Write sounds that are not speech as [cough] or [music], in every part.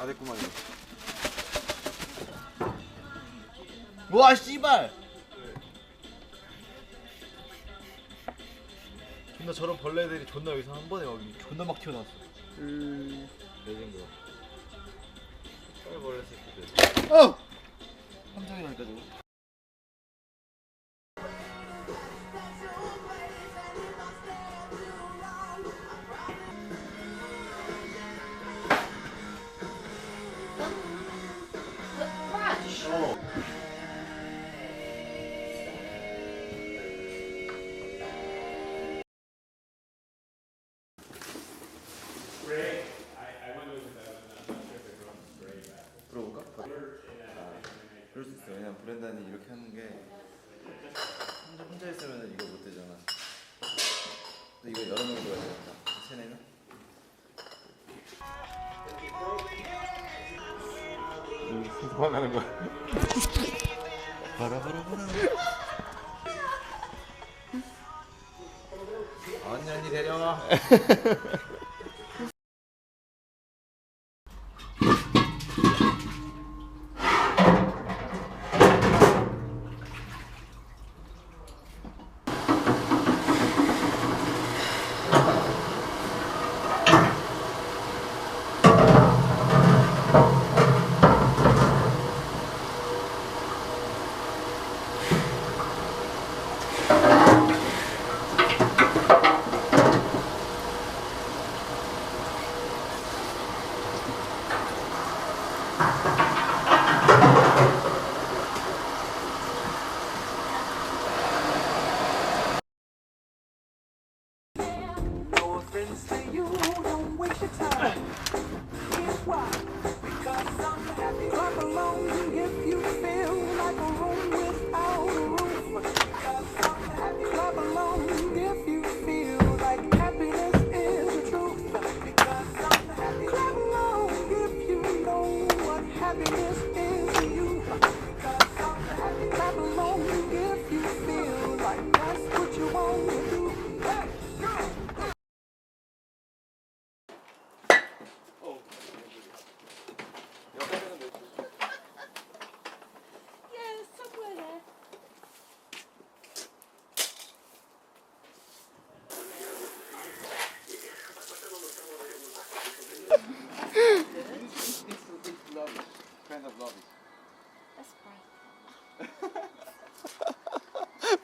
다 됐구만 이거. 와 씨발 존나 저런 벌레들이 존나 여기서 한 번에 여기 존나 막 튀어나왔어 내진 거. 벌레 새끼들 어! 함정이라니까 저거 이거 여러 명이 들어야 되겠다. 세네는? 그만하는 거야. 바라바라바라. 언년이 데려와. Wow.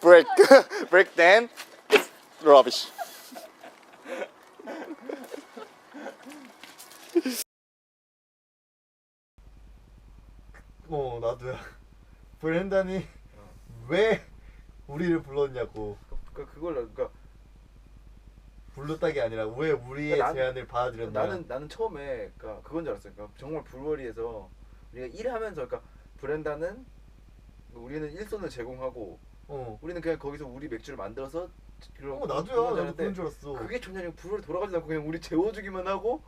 Break, [laughs] break then it's rubbish. 어 나도야 브랜단이 왜 우리를 불렀냐고 그러니까 그걸 그러니까 불렀다기 아니라 왜 우리의 난- 제안을 받아들였냐 나는 나는 처음에 그러니까 그건 줄 알았어요. 그러니까 정말 불머리에서 우리가 일하면서 그러니까 브랜다는 우리는 일손을 제공하고 어, 우리는 그냥 거기서 우리 맥주를 만들어서 그런 어 나도야 나도 그런 줄 알았어 그게 전혀 불머리 돌아가지 않고 그냥 우리 재워주기만 하고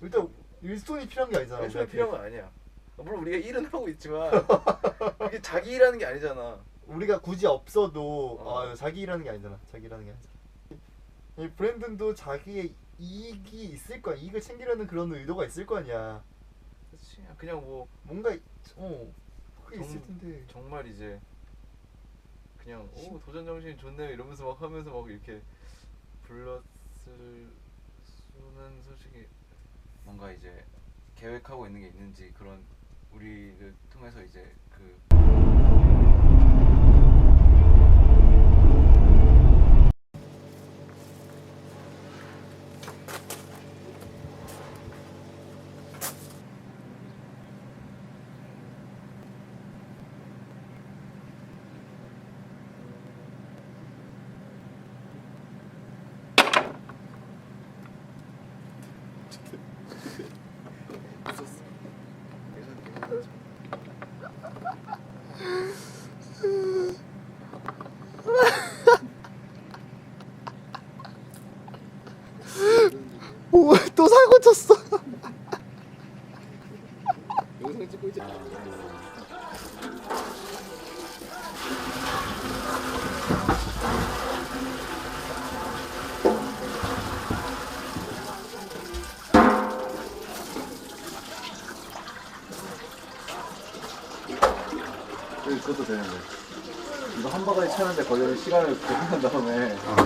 일단 일손이 필요한 게 아니잖아 일손이. 필요한 건 아니야. 물론 우리가 일은 하고 있지만 [laughs] 그게 자기 일하는 게 아니잖아. 우리가 굳이 없어도 어. 아, 자기 일하는 게 아니잖아 자기 일하는 게 아니잖아 이 브랜든도 자기의 이익이 있을 거야 이익을 챙기려는 그런 의도가 있을 거 아니야 그렇지. 그냥 뭐 뭔가 어 그게 있을 정- 텐데 정말 이제 그냥 오 도전 정신이 좋네요 이러면서 막 하면서 막 이렇게 불렀을 수는 솔직히 뭔가 이제 계획하고 있는 게 있는지 그런 우리를 통해서 이제 그 오, 또 사고 쳤어. 영상 찍고 있지. 여기 그것도 되는데 이거 한 바가지 채는데 거기를 시간을 계산한 다음에 어.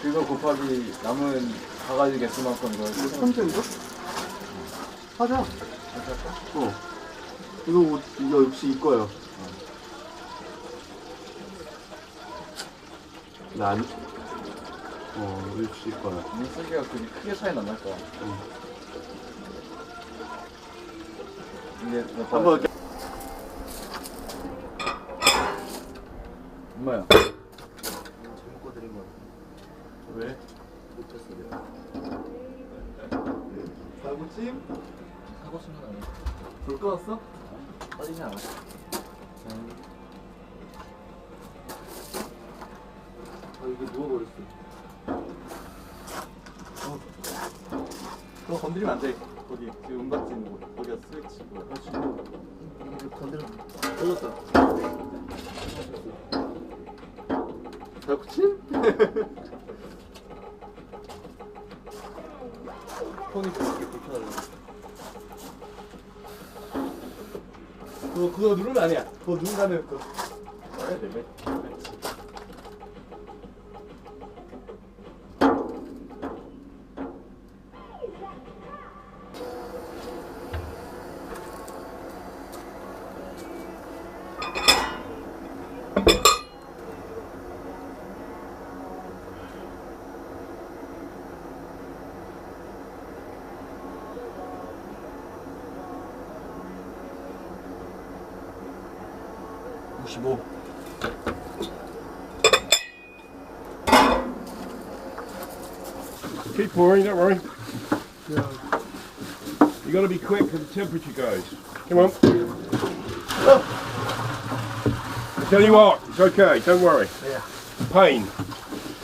그거 곱하기 남은 바가지 개수만큼 이거 천 정도? 하자. 어. 이거 옷, 이거 역시 이거야. 난, 어, 역시 이거야. 이 쓰기가 그렇게 크게 차이 안날 거야. 이게 몇 번? 한번 엄마야. 잘못 거드린 거 같아. 왜? 못했어, 내가. 사고찜? 사고 싶은 건 아니야. 불 꺼놨어? 빠지지 않아. 아, 이게 누워버렸어. 어. 그거 건드리면 안 돼. 거기, 그 은박지 있는 곳. 거기가 스위치. 그거. 아, 지금. 이거 건드려. 꺼졌다. 사고찜? [laughs] 폰이 그렇게 불편하네. 그거, 누르면 아니야. 그거 누른 다음에 그거. 써야 돼, 매. Keep pouring, don't worry. You got to be quick because the temperature goes. Come on. I tell you what, it's okay, don't worry. Pain.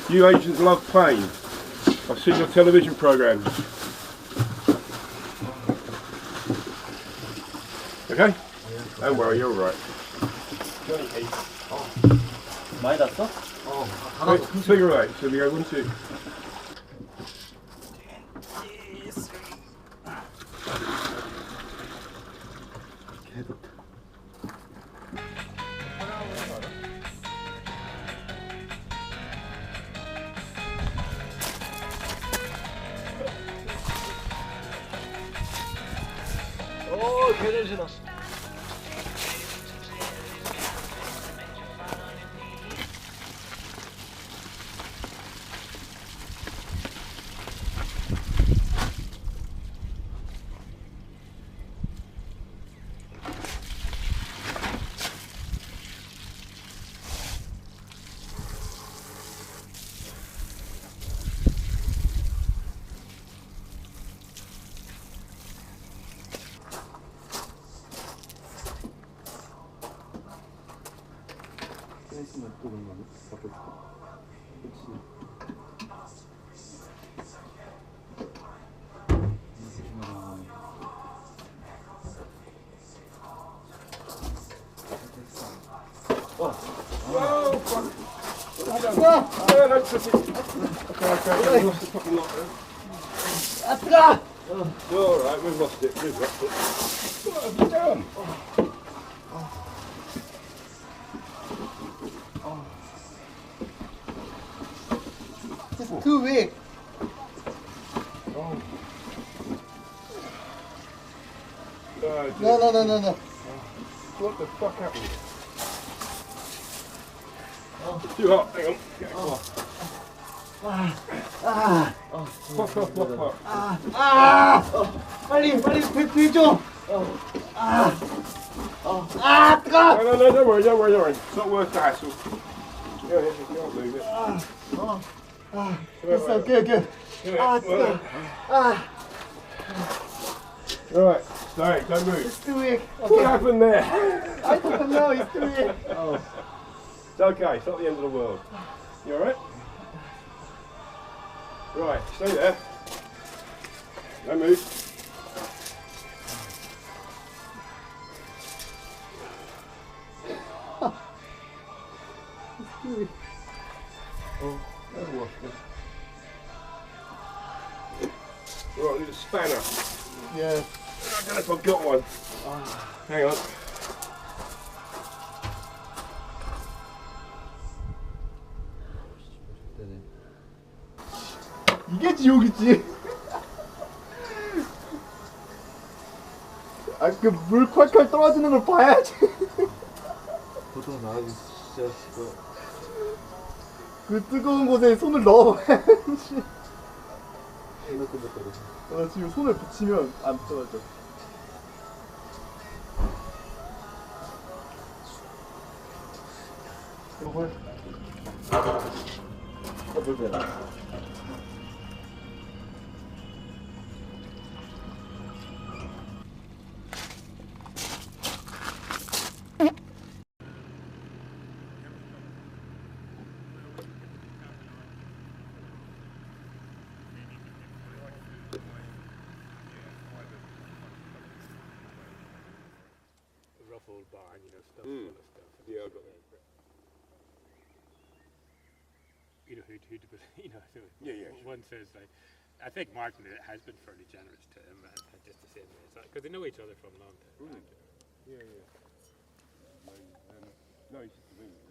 You Asians love pain. I've seen your television programs. Okay? Don't worry, you're all right. Johnny Heath. 많이 났어? Right, Cigarette, so we one, two. 펜스만 right, we've lost it, we've lost it. What have you done? Too. No, No, no, no, no, no. what the fuck happened? It's too hot, hang on. Get a cloth. Fuck off, fuck off. 빨리, 빨리 배, 배 줘. No, no, no, don't worry, don't worry, don't worry. It's not worth the hassle. Go ahead, you can't move it. Come on, 됐어, right, 오케이, 오케이. get it. 아, Well, 뜨거. Right, stay, don't move. It's too weak. What Okay. happened there? I don't know, it's too weak. It's okay, it's not the end of the world. You alright? Right, stay there. Don't move. Right, I need a spanner. Yes. I don't know if I've got one. Hang on. 이게 지옥이지. 아 그 물 콸콸 떨어지는 걸 봐야지. 보통 나가기 진짜. 그 뜨거운 곳에 손을 넣어봐야지. 끈적끈적거려. 나 지금 손을 붙이면 안 떨어져. 이걸 더블 베라. Barn, you know, stuff full of stuff. Yeah, I got that. You know, who, who, [laughs] you know, so Yeah, yeah, One says like, I think Martin has been fairly generous to him, just the same way, because they know each other from a long time. Yeah, yeah. Um, no, he's just a.